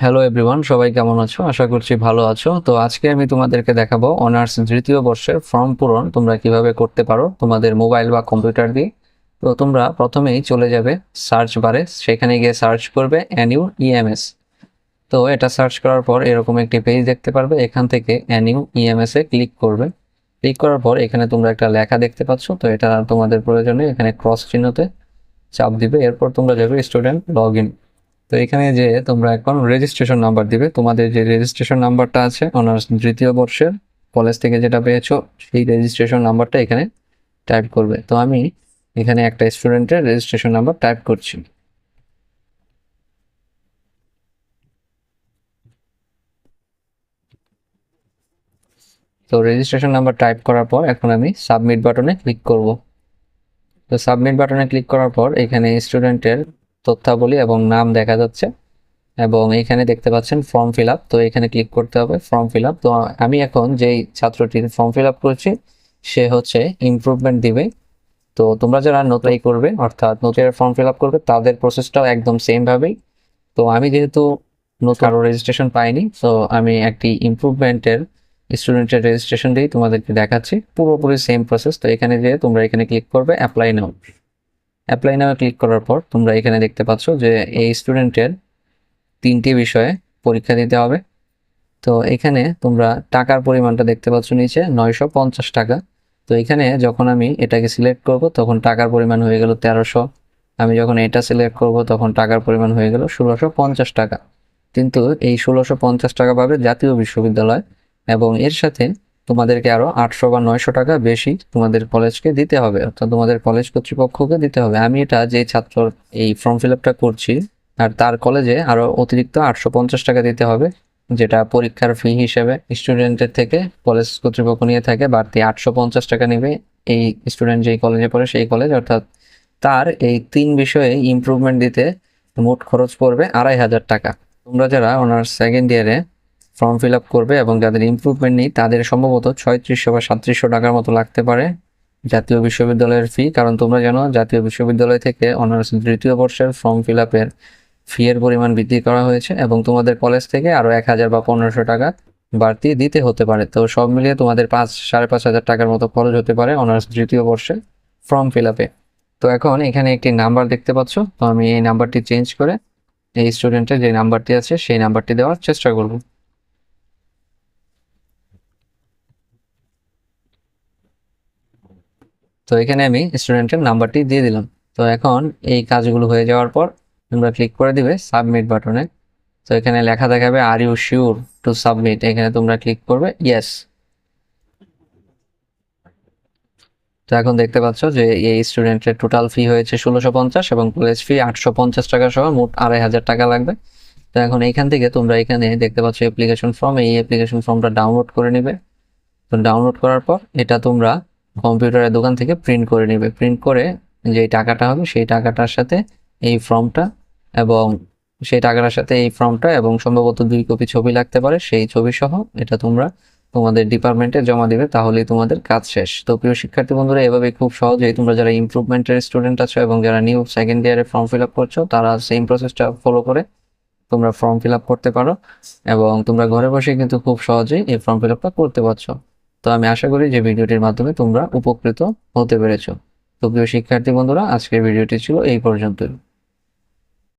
Hello everyone সবাই কেমন আছো? আশা করছি ভালো আছো। তো আজকে আমি তোমাদেরকে দেখাবো অনার্স তৃতীয় বর্ষের ফর্ম পূরণ। তোমরা কীভাবে করতে পারো তোমাদের মোবাইল বা কম্পিউটার দিয়ে। তো তোমরা প্রথমেই চলে যাবে সার্চ বারে। সেখানে গিয়ে সার্চ করবে অ্যানিউ ইএমএস তো এটা সার্চ করার পর এরকম একটি পেজ দেখতে পারবে। এখান থেকে অ্যানিউ ইএমএস এ ক্লিক করবে। ক্লিক করার পর এখানে তোমরা একটা লেখা দেখতে পাচ্ছ। তো এটা তোমাদের প্রয়োজনে এখানে ক্রস চিহ্নতে চাপ দিবে। এরপর তোমরা যাবে স্টুডেন্ট লগ ইন তো এখানে যে তোমরা এখন রেজিস্ট্রেশন নাম্বার দিবে, তোমাদের যে রেজিস্ট্রেশন নাম্বারটা আছে অনার্স দ্বিতীয় বর্ষের কলেজ থেকে যেটা পেয়েছ, সেই রেজিস্ট্রেশন নাম্বারটা এখানে টাইপ করবে। তো আমি এখানে একটা স্টুডেন্টের রেজিস্ট্রেশন নাম্বার টাইপ করছি। তো রেজিস্ট্রেশন নাম্বার টাইপ করার পর এখন আমি সাবমিট বাটনে ক্লিক করব। তো সাবমিট বাটনে ক্লিক করার পর এখানে স্টুডেন্টের তথ্যাবলী এবং নাম দেখা যাচ্ছে। এবং এখানে দেখতে পাচ্ছেন ফর্ম ফিল আপ তো এখানে ক্লিক করতে হবে ফর্ম ফিল আপ তো আমি এখন যেই ছাত্রটির ফর্ম ফিল আপ করছি, সে হচ্ছে ইমপ্রুভমেন্ট দিবে। তো তোমরা যারা নতুনই করবে, অর্থাৎ নতুন ফর্ম ফিল আপ করবে, তাদের প্রসেসটাও একদম সেম ভাবেই। তো আমি যেহেতু আরও রেজিস্ট্রেশন পাইনি তো আমি একটি ইমপ্রুভমেন্টের স্টুডেন্টের রেজিস্ট্রেশন দিয়েই তোমাদেরকে দেখাচ্ছি। পুরোপুরি সেম প্রসেস তো এখানে যেয়ে তোমরা এখানে ক্লিক করবে অ্যাপ্লাই নাও। অ্যাপ্লাই নামে ক্লিক করার পর তোমরা এখানে দেখতে পাচ্ছ যে এই স্টুডেন্টের তিনটি বিষয়ে পরীক্ষা দিতে হবে। তো এখানে তোমরা টাকার পরিমাণটা দেখতে পাচ্ছ নিচে, নয়শো পঞ্চাশ টাকা। তো এখানে যখন আমি এটাকে সিলেক্ট করব, তখন টাকার পরিমাণ হয়ে গেল তেরোশো। আমি যখন এটা সিলেক্ট করব, তখন টাকার পরিমাণ হয়ে গেল ষোলোশো পঞ্চাশ টাকা। কিন্তু এই ষোলোশো পঞ্চাশ টাকা পাবে জাতীয় বিশ্ববিদ্যালয় এবং এর সাথে তোমাদেরকে আরও আটশো বা নয়শো টাকা বেশি তোমাদের কলেজকে দিতে হবে, অর্থাৎ তোমাদের কলেজ কর্তৃপক্ষকে দিতে হবে। আমি এটা যে ছাত্র এই ফর্ম ফিল করছি, আর তার কলেজে আরও অতিরিক্ত আটশো পঞ্চাশ টাকা দিতে হবে, যেটা পরীক্ষার ফি হিসেবে স্টুডেন্টের থেকে কলেজ কর্তৃপক্ষ নিয়ে থাকে, বাড়তি আটশো পঞ্চাশ টাকা নেবে এই স্টুডেন্ট যেই কলেজে পড়ে সেই কলেজ অর্থাৎ তার এই তিন বিষয়ে ইমপ্রুভমেন্ট দিতে মোট খরচ পড়বে আড়াই হাজার টাকা। তোমরা যারা অনার্স সেকেন্ড ইয়ারে ফর্ম ফিল করবে এবং যাদের ইমপ্রুভমেন্ট নেই, তাদের সম্ভবত ছয়ত্রিশশো বা সাতত্রিশশো টাকার মতো লাগতে পারে জাতীয় বিশ্ববিদ্যালয়ের ফি কারণ তোমরা জানো, জাতীয় বিশ্ববিদ্যালয় থেকে অনার্স তৃতীয় বর্ষের ফর্ম ফিল আপের ফি এর পরিমাণ বৃদ্ধি করা হয়েছে এবং তোমাদের কলেজ থেকে আরও এক হাজার বা পনেরোশো টাকা বাড়তি দিতে হতে পারে। তো সব মিলিয়ে তোমাদের পাঁচ, সাড়ে পাঁচ হাজার টাকার মতো খরচ হতে পারে অনার্স তৃতীয় বর্ষে ফর্ম ফিল আপে তো এখন এখানে একটি নাম্বার দেখতে পাচ্ছ। তো আমি এই নাম্বারটি চেঞ্জ করে এই স্টুডেন্টের যে নাম্বারটি আছে, সেই নাম্বারটি দেওয়ার চেষ্টা করব। তো এখানে আমি স্টুডেন্টের নাম্বারটি দিয়ে দিলাম। তো এখন এই কাজগুলো হয়ে যাওয়ার পর তোমরা ক্লিক করে দিবে সাবমিট বাটনে তো এখানে লেখা দেখাবে are you sure to submit এখানে তোমরা ক্লিক করবে ইয়েস তো এখন দেখতে পাচ্ছ যে এই স্টুডেন্টের টোটাল ফি হয়েছে ষোলোশো পঞ্চাশ এবং কলেজ ফি আটশো পঞ্চাশ টাকা সহ মোট আড়াই হাজার টাকা লাগবে। তো এখন এইখান থেকে তোমরা এখানে দেখতে পাচ্ছ অ্যাপ্লিকেশন ফর্ম এই অ্যাপ্লিকেশন ফর্মটা ডাউনলোড করে নিবে। তো ডাউনলোড করার পর এটা তোমরা কম্পিউটারের দোকান থেকে প্রিন্ট করে নিবে। প্রিন্ট করে যে টাকাটা হবে সেই টাকাটার সাথে এই ফর্মটা এবং সেই টাকাটার সাথে এই ফর্মটা এবং সম্ভবত দুই কপি ছবি লাগতে পারে, সেই ছবি সহ এটা তোমরা তোমাদের ডিপার্টমেন্টে জমা দিবে, তাহলেই তোমাদের কাজ শেষ। তো প্রিয় শিক্ষার্থী বন্ধুরা এভাবে খুব সহজেই তোমরা যারা ইমপ্রুভমেন্টের স্টুডেন্ট আছো এবং যারা নিউ সেকেন্ড ইয়ারে ফর্ম ফিল আপ করছ, তারা সেম প্রসেসটা ফলো করে তোমরা ফর্ম ফিল আপ করতে পারো এবং তোমরা ঘরে বসে কিন্তু খুব সহজেই এই ফর্ম ফিল আপটা করতে পারছ। তো আমি আশা করি যে ভিডিওটির মাধ্যমে তোমরা উপকৃত হতে পেরেছ। তো প্রিয় শিক্ষার্থী বন্ধুরা, আজকের ভিডিওটি ছিল এই পর্যন্তই।